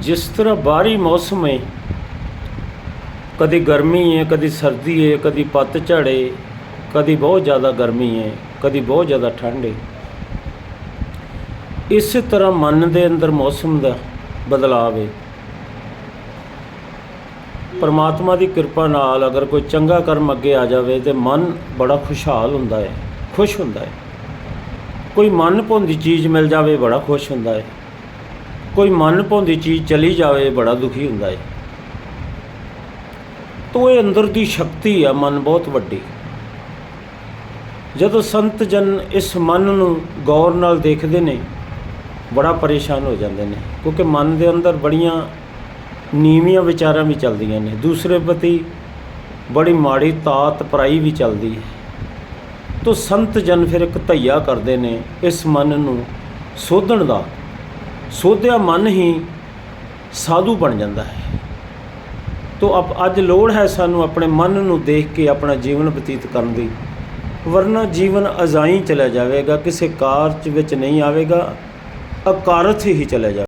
ਜਿਸ ਤਰ੍ਹਾਂ ਬਾਹਰੀ ਮੌਸਮ ਹੈ, ਕਦੀ ਗਰਮੀ ਹੈ, ਕਦੀ ਸਰਦੀ ਹੈ, ਕਦੀ ਪਤਝੜ ਹੈ ਕਦੀ ਬਹੁਤ ਜ਼ਿਆਦਾ ਗਰਮੀ ਹੈ, ਕਦੀ ਬਹੁਤ ਜ਼ਿਆਦਾ ਠੰਡ ਹੈ। ਇਸ ਤਰ੍ਹਾਂ ਮਨ ਦੇ ਅੰਦਰ ਮੌਸਮ ਦਾ ਬਦਲਾਅ ਹੈ। ਪਰਮਾਤਮਾ ਦੀ ਕਿਰਪਾ ਨਾਲ ਅਗਰ ਕੋਈ ਚੰਗਾ ਕਰਮ ਅੱਗੇ ਆ ਜਾਵੇ, ਤੇ ਮਨ ਬੜਾ ਖੁਸ਼ਹਾਲ ਹੁੰਦਾ ਹੈ, ਖੁਸ਼ ਹੁੰਦਾ ਹੈ। ਕੋਈ ਮਨ ਭੁੰਦੀ ਚੀਜ਼ ਮਿਲ ਜਾਵੇ, ਬੜਾ ਖੁਸ਼ ਹੁੰਦਾ ਹੈ। ਕੋਈ ਮਨ ਭਾਉਂਦੀ ਚੀਜ਼ ਚਲੀ ਜਾਵੇ, ਬੜਾ ਦੁਖੀ ਹੁੰਦਾ ਹੈ ਤੋ ਇਹ ਅੰਦਰ ਦੀ ਸ਼ਕਤੀ ਆ, ਮਨ ਬਹੁਤ ਵੱਡੀ। ਜਦੋਂ ਸੰਤ ਜਨ ਇਸ ਮਨ ਨੂੰ ਗੌਰ ਨਾਲ ਦੇਖਦੇ ਨੇ, ਬੜਾ ਪਰੇਸ਼ਾਨ ਹੋ ਜਾਂਦੇ ਨੇ, ਕਿਉਂਕਿ ਮਨ ਦੇ ਅੰਦਰ ਬੜੀਆਂ ਨੀਵੀਆਂ ਵਿਚਾਰਾਂ ਵੀ ਚੱਲਦੀਆਂ ਨੇ। ਦੂਸਰੇ ਪ੍ਰਤੀ ਬੜੀ ਮਾੜੀ ਤਾਤ ਪਰਾਈ ਵੀ ਚੱਲਦੀ ਹੈ। ਤੋ ਸੰਤ ਜਨ ਫਿਰ ਇੱਕ ਧਈਆ ਕਰਦੇ ਨੇ ਇਸ ਮਨ ਨੂੰ ਸੋਧਣ ਦਾ। ਸੋਧਿਆ ਮਨ ਹੀ ਸਾਧੂ ਬਣ ਜਾਂਦਾ ਹੈ। ਤੋ ਅਬ ਅੱਜ ਲੋੜ ਹੈ ਸਾਨੂੰ ਆਪਣੇ ਮਨ ਨੂੰ ਦੇਖ ਕੇ ਆਪਣਾ ਜੀਵਨ ਬਤੀਤ ਕਰਨ ਦੀ। ਵਰਨਾ ਜੀਵਨ ਅਜ਼ਾਈ ਚਲਾ ਜਾਵੇਗਾ, ਕਿਸੇ ਕਾਰਜ ਵਿੱਚ ਨਹੀਂ ਆਵੇਗਾ, ਅਕਾਰਥ ਹੀ ਚਲਾ ਜਾਵੇਗਾ।